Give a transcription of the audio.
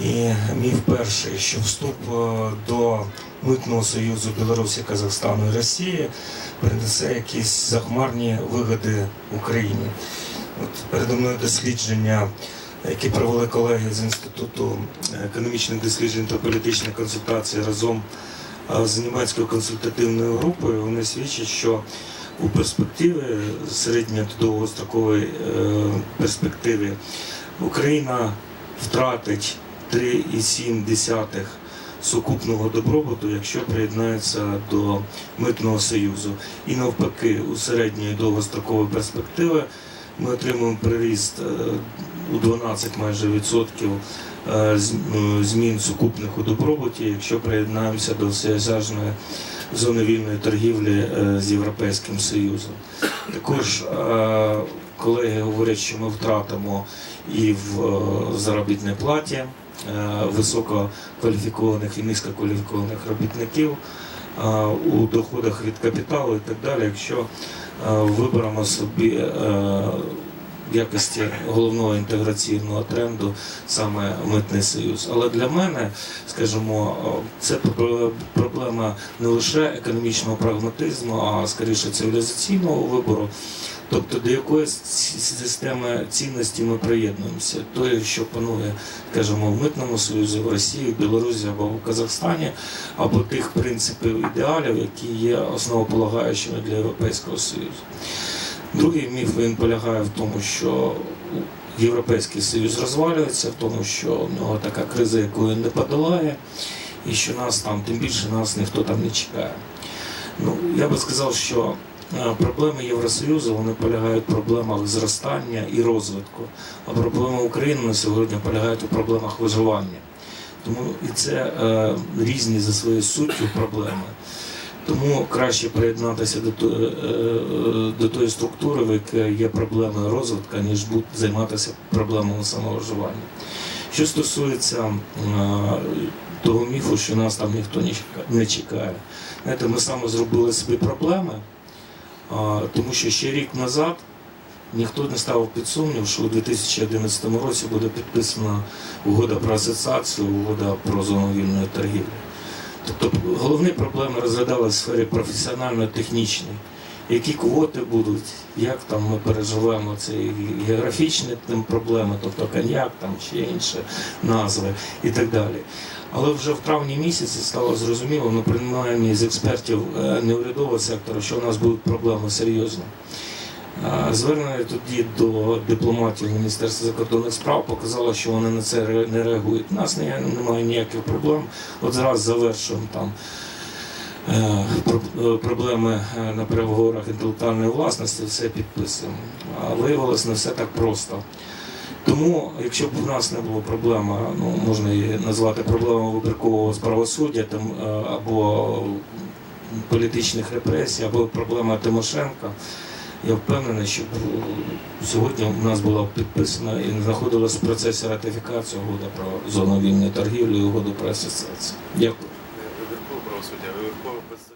І міф перший, що вступ е, до митного союзу Білорусі, Казахстану і Росії принесе якісь захмарні вигоди Україні. От передо мною дослідження, які провели колеги з Інституту економічних досліджень та політичних консультацій разом е, з німецькою консультативною групою. Вони свідчать, що у перспективі середньо та довгостроковій е, Україна втратить 3,7 сукупного добробуту, якщо приєднається до митного союзу. І навпаки, у середньої довгострокової перспективи ми отримуємо приріст е, у 12 майже відсотків е, е, змін сукупних у добробуті, якщо приєднаємося до всеосяжної зони вільної торгівлі з Європейським Союзом. Також колеги говорять, що ми втратимо і в заробітній платі висококваліфікованих і низькокваліфікованих робітників е, у доходах від капіталу і так далі, якщо е, виберемо собі е, в якості головного інтеграційного тренду саме митний союз. Але для мене, скажімо, це пр- проблема не лише економічного прагматизму, а скоріше цивілізаційного вибору. Тобто до якої системи цінностей ми приєднуємося, тої, що панує, скажімо, в митному союзі, в Росії, в Білорусі або в Казахстані, або тих принципів ідеалів, які є основополагаючими для Європейського Союзу. Другий міф він полягає в тому, що Європейський Союз розвалюється, в тому, що в нього така криза, яку він не подолає, і що нас там, тим більше нас ніхто там не чекає. Ну, я би сказав, що е, проблеми Євросоюзу вони полягають в проблемах зростання і розвитку, а проблеми України на сьогодні полягають у проблемах виживання. Тому і це е, різні за своєю суттю проблеми. Тому краще приєднатися до, е, е, до тої структури, в якій є проблеми розвитку, ніж займатися проблемами самовиживання. Що стосується того міфу, що нас там ніхто не чекає. Знаєте, ми саме зробили собі проблеми, тому що ще рік назад ніхто не ставив під сумнів, що у 2011 році буде підписана угода про асоціацію, угода про зону вільної торгівлі. Тобто головні проблеми розглядали в сфері професіонально-технічної. Які квоти будуть, як там ми переживемо ці географічні там проблеми, тобто коньяк, там ще інші назви і так далі. Але вже в травні місяці стало зрозуміло, ну принаймні з експертів е, неурядового сектору, що у нас будуть проблеми серйозні. Е, Звернення тоді до дипломатів Міністерства закордонних справ показало, що вони на це не реагують. У нас немає ніяких проблем. От зараз завершуємо там проблеми е, на переговорах інтелектуальної власності, все підписуємо. А виявилось не все так просто. Тому, якщо б в нас не було проблеми, ну можна її назвати проблемою вибіркового правосуддя там, е, або політичних репресій, або проблема Тимошенка, я впевнений, що е, сьогодні у нас була підписана і знаходилась в процесі ратифікації угода про зону вільної торгівлі і угоду про асоціацію. Дякую. 手机，呃，不是